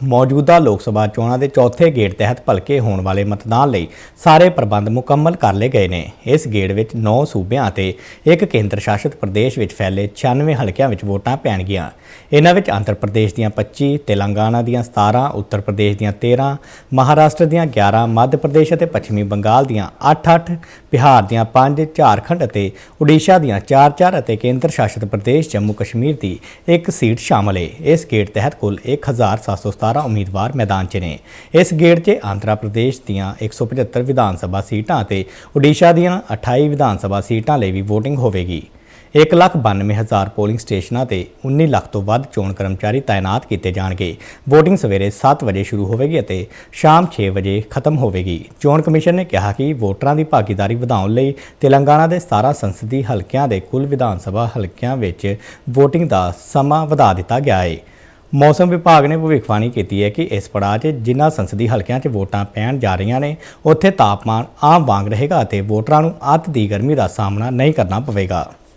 ਮੌਜੂਦਾ ਲੋਕ ਸਭਾ ਚੋਣਾਂ ਦੇ ਚੌਥੇ ਗੇੜ ਤਹਿਤ ਭਲਕੇ ਹੋਣ ਵਾਲੇ ਮਤਦਾਨ ਲਈ ਸਾਰੇ ਪ੍ਰਬੰਧ ਮੁਕੰਮਲ ਕਰ ਲਏ ਗਏ ਨੇ। ਇਸ ਗੇੜ ਵਿੱਚ 9 ਸੂਬਿਆਂ ਅਤੇ ਇੱਕ ਕੇਂਦਰ ਸ਼ਾਸਿਤ ਪ੍ਰਦੇਸ਼ ਵਿੱਚ ਫੈਲੇ 96 ਹਲਕਿਆਂ ਵਿੱਚ ਵੋਟਾਂ ਪੈਣਗੀਆਂ। ਇਹਨਾਂ ਵਿੱਚ ਆਂਧਰ ਪ੍ਰਦੇਸ਼ ਦੀਆਂ 25 ਤੇਲੰਗਾਨਾ ਦੀਆਂ 17 ਉੱਤਰ ਪ੍ਰਦੇਸ਼ ਦੀਆਂ 13 ਮਹਾਰਾਸ਼ਟਰ ਦੀਆਂ 11 ਮੱਧ ਪ੍ਰਦੇਸ਼ ਅਤੇ ਪੱਛਮੀ ਬੰਗਾਲ ਦੀਆਂ 8-8 ਬਿਹਾਰ ਦੀਆਂ 5 ਝਾਰਖੰਡ ਅਤੇ ਉੜੀਸਾ ਦੀਆਂ 4-4 ਅਤੇ ਕੇਂਦਰ ਸ਼ਾਸਿਤ ਪ੍ਰਦੇਸ਼ ਜੰਮੂ ਕਸ਼ਮੀਰ ਦੀ ਇੱਕ ਸੀਟ ਸ਼ਾਮਲ ਹੈ ਇਸ ਗੇੜ ਤਹਿਤ ਕੁੱਲ 1717 ਉਮੀਦਵਾਰ ਮੈਦਾਨ 'ਚ ਨੇ। ਇਸ ਗੇੜ 'ਚ ਆਂਧਰਾ ਪ੍ਰਦੇਸ਼ ਦੀਆਂ 175 ਵਿਧਾਨ ਸਭਾ ਸੀਟਾਂ ਅਤੇ ਉੜੀਸਾ ਦੀਆਂ 28 ਵਿਧਾਨ ਸਭਾ ਸੀਟਾਂ ਲਈ ਵੀ VOTING ਹੋਵੇਗੀ। 192000 ਪੋਲਿੰਗ ਸਟੇਸ਼ਨਾਂ ਤੇ 19 ਲੱਖ ਤੋਂ ਵੱਧ ਚੋਣ ਕਰਮਚਾਰੀ ਤਾਇਨਾਤ ਕੀਤੇ ਜਾਣਗੇ। VOTING ਸਵੇਰੇ 7 ਵਜੇ ਸ਼ੁਰੂ ਹੋਵੇਗੀ ਅਤੇ ਸ਼ਾਮ 6 ਵਜੇ ਖਤਮ ਹੋਵੇਗੀ। ਚੋਣ ਕਮਿਸ਼ਨ ਨੇ ਕਿਹਾ ਕਿ ਵੋਟਰਾਂ ਦੀ ਭਾਗੀਦਾਰੀ ਵਧਾਉਣ ਲਈ ਤੇਲੰਗਾਨਾ ਦੇ 17 ਸੰਸਦੀ ਹਲਕਿਆਂ ਦੇ ਕੁੱਲ ਵਿਧਾਨ ਸਭਾ ਹਲਕਿਆਂ ਵਿੱਚ VOTING ਦਾ ਸਮਾਂ ਵਧਾ ਦਿੱਤਾ ਗਿਆ ਹੈ ਮੌਸਮ ਵਿਭਾਗ ਨੇ ਭਵਿੱਖਬਾਣੀ ਕੀਤੀ ਹੈ ਕਿ ਇਸ ਪੜਾਅ 'ਚ ਜਿਨ੍ਹਾਂ ਸੰਸਦੀ ਹਲਕਿਆਂ 'ਚ ਵੋਟਾਂ ਪੈਣ ਜਾ ਰਹੀਆਂ ਨੇ, ਉੱਥੇ ਤਾਪਮਾਨ ਆਮ ਵਾਂਗ ਰਹੇਗਾ ਅਤੇ ਵੋਟਰਾਂ ਨੂੰ ਅੱਤ ਦੀ ਗਰਮੀ ਦਾ ਸਾਹਮਣਾ ਨਹੀਂ ਕਰਨਾ ਪਵੇਗਾ।